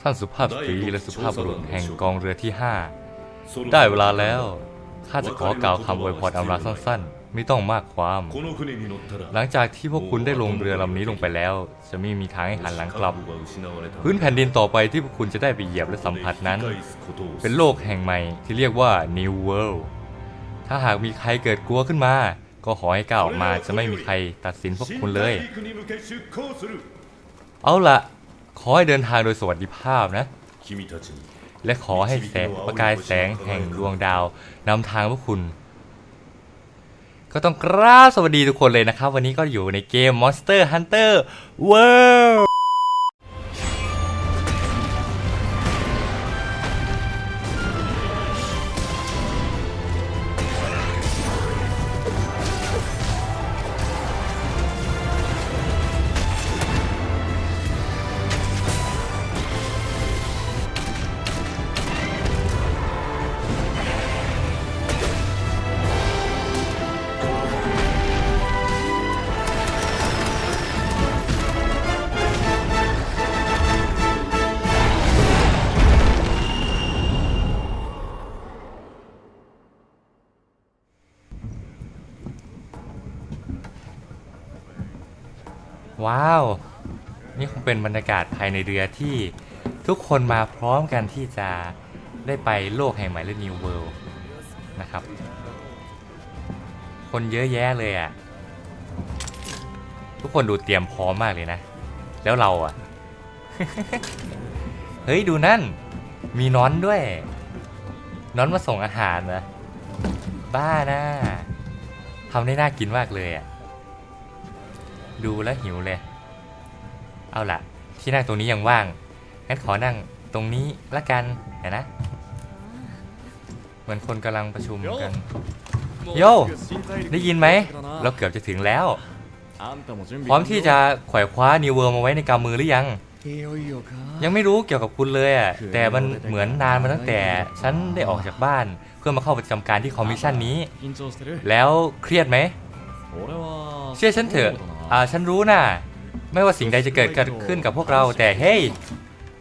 ท่านสุภาพสตรีและสุภาพบุรุษแห่งกองเรือที่ห้าได้เวลาแล้ว ข้าจะขอกล่าวคำอวยพรอำลาสั้นๆ ไม่ต้องมากความ หลังจากที่พวกคุณได้ลงเรือลำนี้ลงไปแล้ว จะไม่มีทางให้หันหลังกลับ พื้นแผ่นดินต่อไปที่พวกคุณจะได้ไปเหยียบและสัมผัสนั้น เป็นโลกแห่งใหม่ที่เรียกว่า New World ถ้าหากมีใครเกิดกลัวขึ้นมา ก็ขอให้กล่าวออกมาจะไม่มีใครตัดสินพวกคุณเลย เอาล่ะ ขอให้เดินทางโดยสวัสดิภาพนะ และขอให้แสงประกายแสงแห่งดวงดาวนำทางพวกคุณ ก็ต้องกราบสวัสดีทุกคนเลยนะครับ วันนี้ก็อยู่ในเกม Monster Hunter World ว้าว นี่คงเป็นบรรยากาศภายในเรือที่ทุกคนมาพร้อมกันที่จะได้ไปโลกแห่งใหม่และ New World นะครับ คนเยอะแยะเลยอะ ทุกคนดูเตรียมพร้อมมากเลยนะ แล้วเราอะ เฮ้ยดูนั่น มีน้อนด้วย น้อนมาส่งอาหารนะ บ้านะทำได้น่ากินมากเลยอะ ดูแล้วหิวเลย เอาล่ะ ที่นั่งตรงนี้ยังว่าง งั้นขอนั่งตรงนี้ละกันเห็นนะ เหมือนคนกำลังประชุมกัน โย ได้ยินไหม เราเกือบจะถึงแล้ว พร้อมที่จะแขวคว้านิวเวิร์มาไว้ในกำมือหรือยัง ยังไม่รู้เกี่ยวกับคุณเลยอะ แต่มันเหมือนนานมาตั้งแต่ฉันได้ออกจากบ้าน เพื่อมาเข้าประจำการที่คอมมิชชั่นนี้ แล้วเครียดไหม เชื่อฉันเถอะ อ่าฉันรู้นะไม่ว่าสิ่งใดจะเกิดขึ้นกับพวกเราแต่เฮ้ย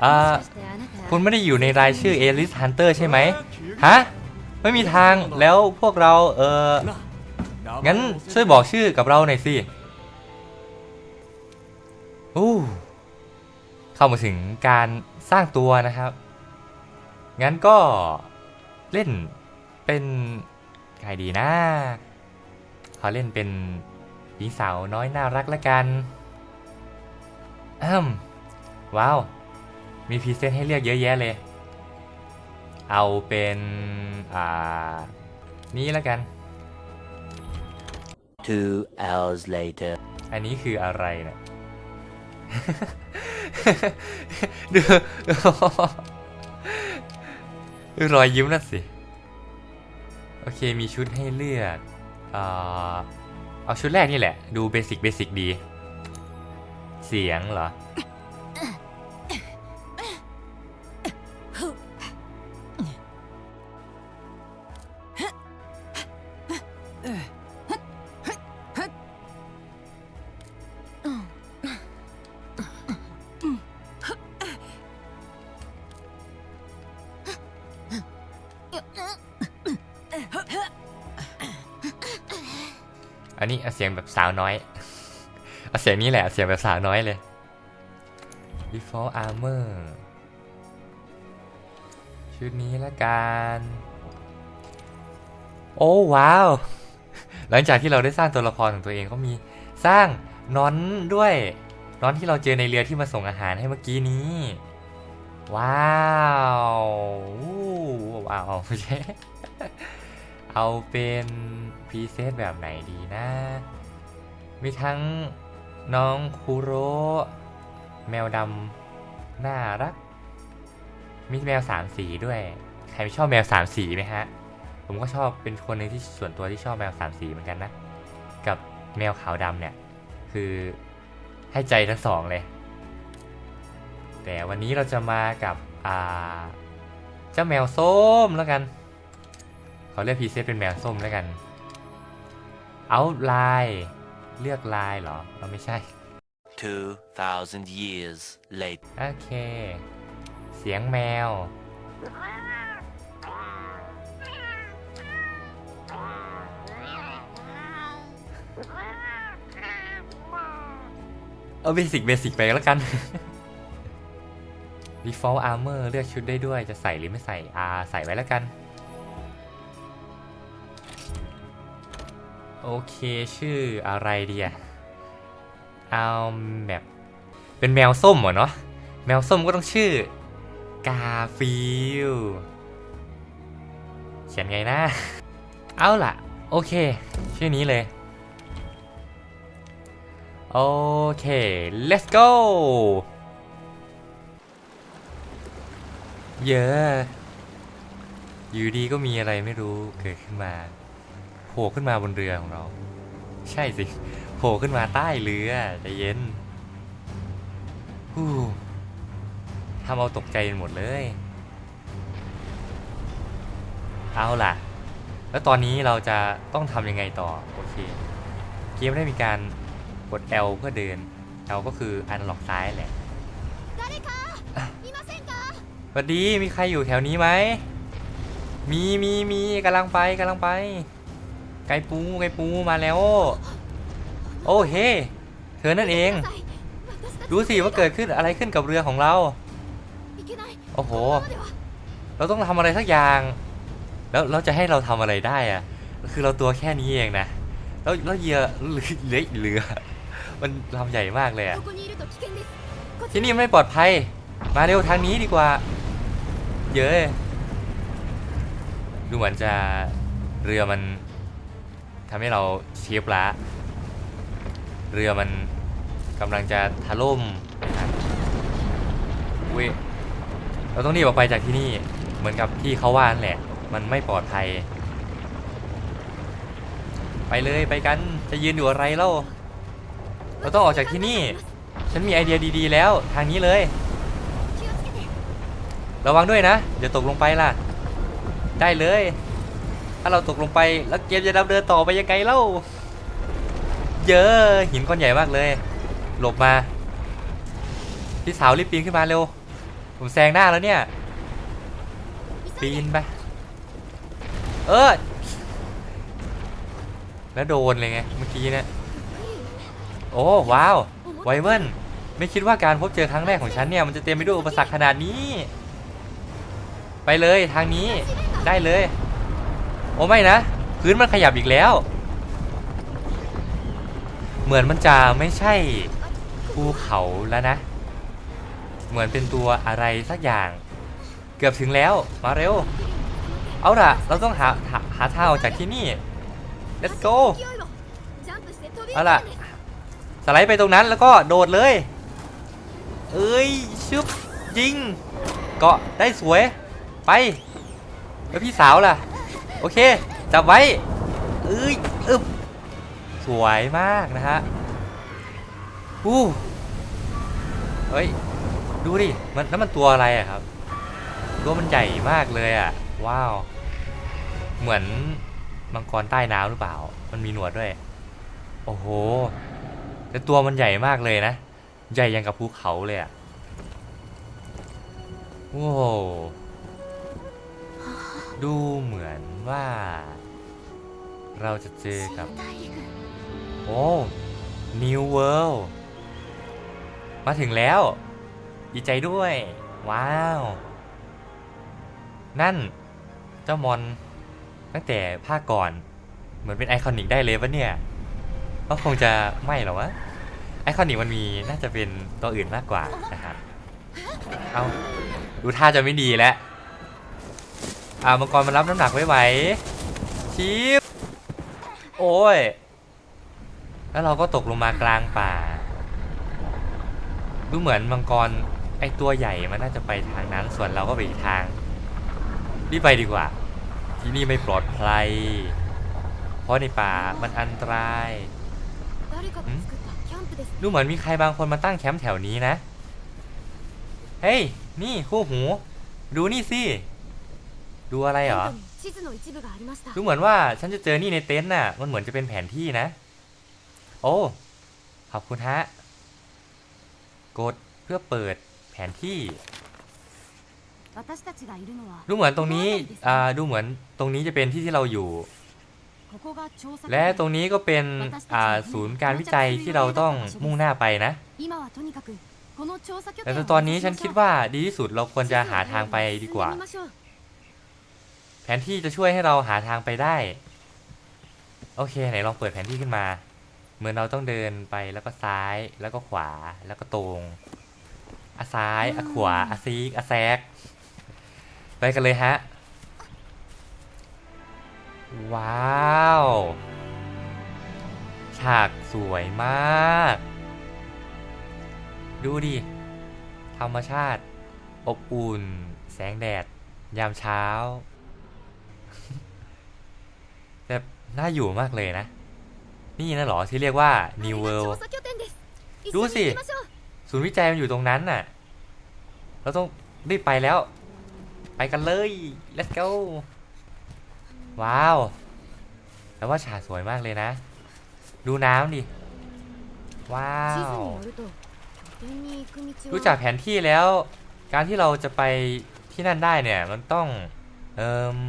อ่าคุณไม่ได้อยู่ในรายชื่อเอลิสฮันเตอร์ใช่ไหมฮะ ไม่มีทางแล้วพวกเราเอองั้นช่วยบอกชื่อกับเราหน่อยสิอู้เข้ามาถึงการสร้างตัวนะครับ งั้นก็เล่นเป็นใครดีนะขอเล่นเป็น หญิงสาวน้อยน่ารักละกันอืมว้าว มีพรีเซนต์ให้เลือกเยอะแยะเลย เอาเป็น อ่า นี้ละกัน Two hours later. อันนี้คืออะไรเนะี่ยดูดูรอยยิ้มนั่นสิ โอเคมีชุดให้เลือกเอ่อ เอาชุดแรกนี่แหละ ดูเบสิกเบสิกดี เสียงเหรอ อันนี้เอาเสียงแบบสาวน้อย เอาเสียงนี้แหละเอาเสียงแบบสาวน้อยเลย default armor ชุดนี้ละกัน โอ้ว้าว หลังจากที่เราได้สร้างตัวละครของตัวเองก็มีสร้างน้อนด้วยน้อนที่เราเจอในเรือที่มาส่งอาหารให้เมื่อกี้นี้ ว้าวอู้ว้าวไม่ใช่เอาเป็น พรีเซตแบบไหนดีนะ มีทั้งน้องคูโรแมวดำน่ารัก มีแมวสามสีด้วย ใครชอบแมวสามสีไหมฮะ ผมก็ชอบเป็นคนหนึ่งที่ส่วนตัวที่ชอบแมวสามสีเหมือนกันนะ กับแมวขาวดำเนี่ย คือให้ใจทั้งสองเลย แต่วันนี้เราจะมากับอ่าเจ้าแมวส้มแล้วกัน เขาเรียกพีเซตเป็นแมวส้มแล้วกัน เอาไลน์เลือกไลน์เหรอเราไม่ใช่ 2,000 years later. โอเค เสียงแมว เอาเบสิกเบสิกไปแล้วกัน default armor เลือกชุดได้ด้วยจะใส่หรือไม่ใส่อ่าใส่ไว้แล้วกัน โอเคชื่ออะไรดีอะเอาแบบเป็นแมวส้มเหรอเนาะแมวส้มก็ต้องชื่อกาฟิลเขียนไงนะ เอาล่ะ โอเค ชื่อนี้เลย โอเค let's go เยอะอยู่ดีก็มีอะไรไม่รู้เกิดขึ้นมา ผล่ขึ้นมาบนเรือของเรา ใช่สิโผล่ขึ้นมาใต้เรือใจเย็นทำเอาตกใจหมดเลย เอาล่ะ แล้วตอนนี้เราจะต้องทำยังไงต่อ โอเค เกมได้มีการกด L เพื่อเดิน L ก็คืออันล็อกซ้ายแหละสวัสดีมีใครอยู่แถวนี้ไหม มีมีมีกำลังไปกำลังไป ไก่ปูไก่ปูมาแล้ว โอ้เฮเธอนั่นเอง ดูสิว่าเกิดขึ้นอะไรขึ้นกับเรือของเรา โอ้โห เราต้องทำอะไรสักอย่าง แล้วเราจะให้เราทำอะไรได้อะคือเราตัวแค่นี้เองนะแล้วแล้วเรือเรือเรือ มันลำใหญ่มากเลยอะที่นี่ไม่ปลอดภัย มาเร็วทางนี้ดีกว่า เยอะดูเหมือนจะเรือมันำให้เราเชียบละเรือมันกำลังจะทะล่มอุ้ยเราต้องหนีออกไปจากที่นี่เหมือนกับที่เขาว่านแหละ มันไม่ปลอดภัย ไปเลยไปกันจะยืนอยู่อะไรเล่าเราต้องออกจากที่นี่ ฉันมีไอเดียดีๆ แล้วทางนี้เลย ระวังด้วยนะเดี๋ยวตกลงไปล่ะ ได้เลย ถ้าเราตกลงไปแล้วเกมจะดำเนินต่อไปยังไงเล่า เยอะหินก้อนใหญ่มากเลย หลบมา พี่สาวรีบปีนขึ้นมาเร็ว ผมแซงหน้าแล้วเนี่ย ปีนไป เออ แล้วโดนเลยไงเมื่อกี้เนี่ย โอ้ว้าว ไวเวิร์นไม่คิดว่าการพบเจอครั้งแรกของฉันเนี่ยมันจะเต็มไปด้วยอุปสรรคขนาดนี้ ไปเลยทางนี้ได้เลย โอ้ไม่นะ พื้นมันขยับอีกแล้ว เหมือนมันจะไม่ใช่ภูเขาแล้วนะ เหมือนเป็นตัวอะไรสักอย่าง เกือบถึงแล้วมาเร็ว เอาล่ะ เราต้องหาหาหาทางออกจากที่นี่ let's go เอาล่ะ สไลด์ไปตรงนั้นแล้วก็โดดเลย เอ้ยชึบยิง เกาะได้สวย ไป แล้วพี่สาวล่ะ โอเคจับไว้เอ้ยอึบสวยมากนะฮะอู้เฮ้ยดูดิมันนั่นมันตัวอะไรอะครับ ตัวมันใหญ่มากเลยอะว้าว เหมือนมังกรใต้น้ำหรือเปล่า มันมีหนวดด้วย โอ้โหแต่ตัวมันใหญ่มากเลยนะ ใหญ่ยังกับภูเขาเลยอะโว้ว ดูเหมือนว่า เราจะเจอกับ大陸โอ้ New World มาถึงแล้ว ดีใจด้วย ว้าว นั่น เจ้ามอน ตั้งแต่ภาคก่อน เหมือนเป็นไอคอนิกได้เลยปะเนี่ย ก็คงจะไม่หรอวะ ไอคอนิกมันมีน่าจะเป็นตัวอื่นมากกว่านะครับ เอาดูท่าจะไม่ดีแล้ว อ่ามังกรมันรับน้ำหนักไม่ไหวชีฟโอ้ย แล้วเราก็ตกลงมากลางป่า ดูเหมือนมังกรไอตัวใหญ่มันน่าจะไปทางนั้น ส่วนเราก็ไปอีกทาง รีบไปดีกว่า ที่นี่ไม่ปลอดภัย เพราะในป่ามันอันตราย ดูเหมือนมีใครบางคนมาตั้งแคมป์แถวนี้นะ เฮ้ย นี่คู่หู ดูนี่สิ ดูอะไรเหรอ ดูเหมือนว่าฉันจะเจอนี่ในเต็นท์น่ะ มันเหมือนจะเป็นแผนที่นะ โอ้ ขอบคุณฮะ กดเพื่อเปิดแผนที่ ดูเหมือนตรงนี้ อ่า ดูเหมือนตรงนี้จะเป็นที่ที่เราอยู่ และตรงนี้ก็เป็น อ่า ศูนย์การวิจัยที่เราต้องมุ่งหน้าไปนะแต่ตอนนี้ฉันคิดว่าดีที่สุดเราควรจะหาทางไปดีกว่า แผนที่จะช่วยให้เราหาทางไปได้ โอเคไหนลองเปิดแผนที่ขึ้นมา เหมือนเราต้องเดินไปแล้วก็ซ้ายแล้วก็ขวาแล้วก็ตรงอะซ้ายอะขวาอะซีกอะแซก ไปกันเลยฮะ ว้าว ฉากสวยมาก ดูดิ ธรรมชาติ อบอุ่น แสงแดด ยามเช้า แต่น่าอยู่มากเลยนะ นี่นะหรอที่เรียกว่า New World ดูสิ ศูนย์วิจัยมันอยู่ตรงนั้นน่ะ เราต้องรีบไปแล้ว ไปกันเลย let's go ว้าว แล้วว่าฉากสวยมากเลยนะ ดูน้ำดิ ว้าว รู้จักแผนที่แล้ว การที่เราจะไปที่นั่นได้เนี่ย มันต้อง เอ่อ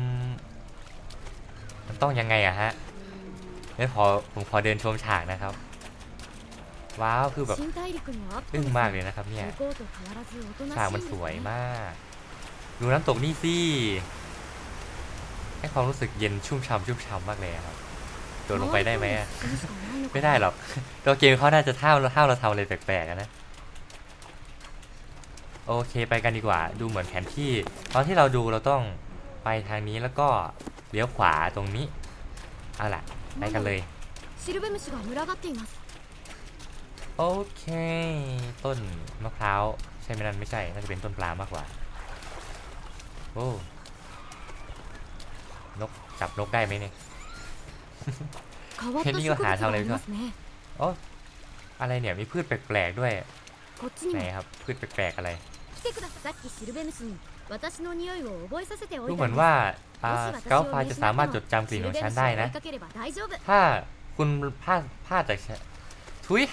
ต้องยังไงอะฮะงั้นพอผมพอเดินชมฉากนะครับ ว้าวคือแบบอึ้งมากเลยนะครับเนี่ยฉากมันสวยมาก ดูน้ำตกนี่สิให้ความรู้สึกเย็นชุ่มฉ่ำชุ่มฉ่ำมากเลยครับโดดลงไปได้ไหมไม่ได้หรอกตัวเกมเขาน่าจะท่าเราท่าเราทำอะไรแปลกๆนะโอเคไปกันดีกว่า ดูเหมือนแผนที่ ตอนที่เราดูเราต้อง ไปทางนี้แล้วก็เลี้ยวขวาตรงนี้ เอาล่ะ ไปกันเลย โอเค ต้นมะพร้าว ใช่ไหมนั่นไม่ใช่ น่าจะเป็นต้นปลามากกว่า โอ้ นกจับนกได้ไหมเนี่ยแค่นี้ก็หาทำอะไรไม่ได้โอ้อะไรเนี่ย มีพืชแปลกๆด้วย ไหนครับ พืชแปลกๆอะไร ดูเหมือนว่าเกาไฟจะสามารถจดจำกลิ่นของฉันได้นะ ถ้าคุณพลาดพลาดจากทุย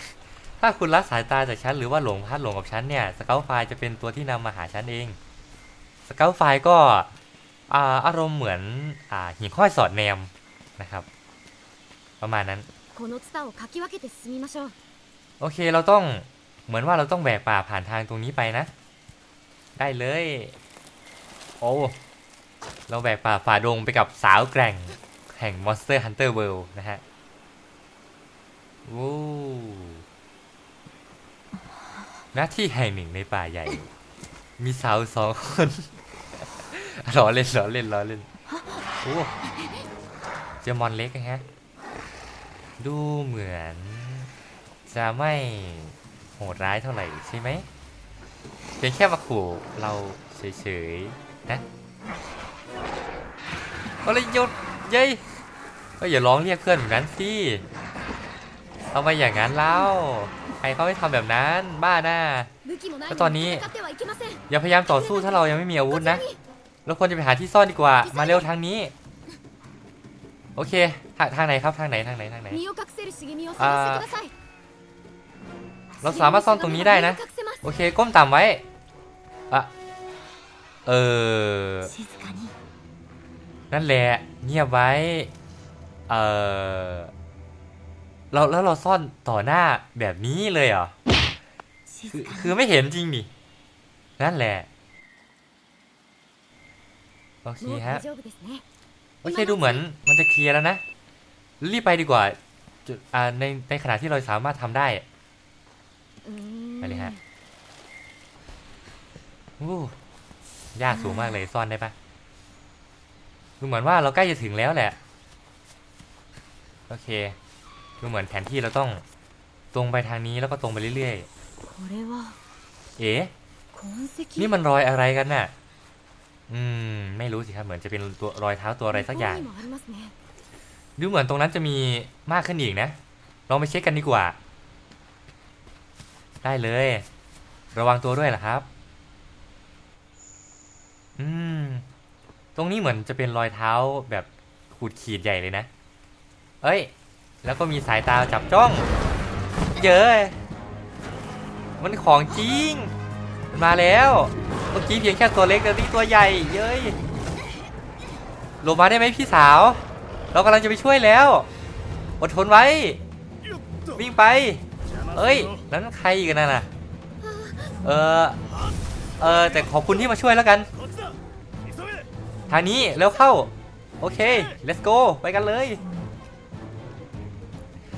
ถ้าคุณละสายตาจากฉันหรือว่าหลงพลาดหลงกับฉันเนี่ยสเกลไฟจะเป็นตัวที่นำมาหาฉันเองสเกลไฟก็อารมณ์เหมือนอหิ่งห้อยสอดแนมนะครับ ประมาณนั้นโอเคเราต้องเหมือนว่าเราต้องแบกป่าผ่านทางตรงนี้ไปนะ ได้เลย อ้เราแบกป่าฝ่าดงไปกับสาวแกร่งแห่ง Monster Hunter World นะฮะวู้หน้าที่แห่งหนึ่งในป่าใหญ่ มีสาวสองคนล้อเล่นล้อเล่นล้อเล่นโอ้เจอมอนเล็กนะฮะ ดูเหมือน จะไม่โหดร้ายเท่าไหร่ใช่ไหมเพียงแค่มาขู่เราเฉยๆ นะอะไรหยุดเย้ยก็อย่าร้องเรียกเพื่อนแบบนั้นสิทำไมอย่างนั้นเล่าใครเขาให้ทำแบบนั้นบ้าหน้าแล้วตอนนี้อย่าพยายามต่อสู้ถ้าเรายังไม่มีอาวุธนะเราควรจะไปหาที่ซ่อนดีกว่า มาเร็วทางนี้ โอเคทาทางไหนครับทางไหนทางไหนทางไหนเราสามารถซ่อนตรงนี้ได้นะ โอเคก้มต่ำไว้อะ เออ นั่นแหละ เงียบไว้ เออเราแล้วเราซ่อนต่อหน้าแบบนี้เลยเหรอ คือไม่เห็นจริงดิ นั่นแหละ โอเคฮะ โอเคดูเหมือนมันจะเคลียร์แล้วนะ รีบไปดีกว่าจุดในในขณะที่เราสามารถทำได้ไปเลยฮะ โอ้ ยากสูงมากเลยซ่อนได้ปะดูเหมือนว่าเราใกล้จะถึงแล้วแหละ โอเค ดูเหมือนแผนที่เราต้องตรงไปทางนี้แล้วก็ตรงไปเรื่อยๆ เอ๋นี่มันรอยอะไรกันน่ะ อืม ไม่รู้สิครับ เหมือนจะเป็นตัวรอยเท้าตัวอะไรสักอย่าง ดูเหมือนตรงนั้นจะมีมากขึ้นอีกนะ ลองไปเช็คกันดีกว่า ได้เลย ระวังตัวด้วยล่ะครับ อืม ตรงนี้เหมือนจะเป็นรอยเท้าแบบขูดขีดใหญ่เลยนะ เอ้ย แล้วก็มีสายตาจับจ้อง เยอะ มันของจริง มันมาแล้ว เมื่อกี้เพียงแค่ตัวเล็กแต่นี่ตัวใหญ่ เย้ยลบมาได้ไหมพี่สาว เรากำลังจะไปช่วยแล้ว อดทนไว้ วิ่งไป เอ้ย นั้นใครอีกนั่นน่ะ เออ เออแต่ขอบคุณที่มาช่วยแล้วกัน ทางนี้เร็วเข้า โอเค let's go ไปกันเลย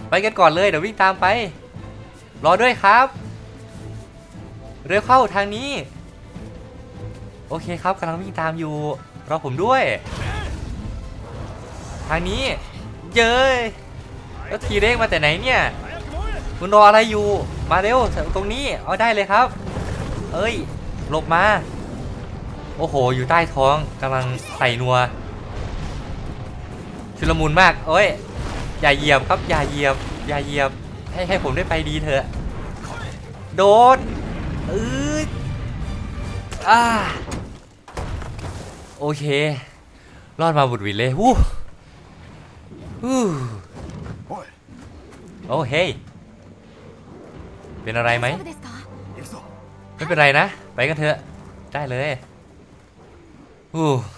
ไปกันก่อนเลย เดี๋ยววิ่งตามไป รอด้วยครับ เร็วเข้าทางนี้ โอเคครับกำลังวิ่งตามอยู่ รอผมด้วย ทางนี้ เย้ยแล้วทีเร่งมาแต่ไหนเนี่ยคุณรออะไรอยู่ มาเร็วตรงนี้ เอาได้เลยครับ เอ้ยหลบมา โอ้โห อยู่ใต้ท้องกำลังใส่นัว ชุลมุนมากเอ้ย อย่าเหยียบครับ อย่าเหยียบ อย่าเหยียบ ให้ให้ผมได้ไปดีเถอะ โดนอืดอ่าโอเค รอดมาบุดวิดเลยวู้วู้โอ้เฮ้ยเป็นอะไรไหมไม่เป็นไรนะ ไปกันเถอะ ได้เลย อู้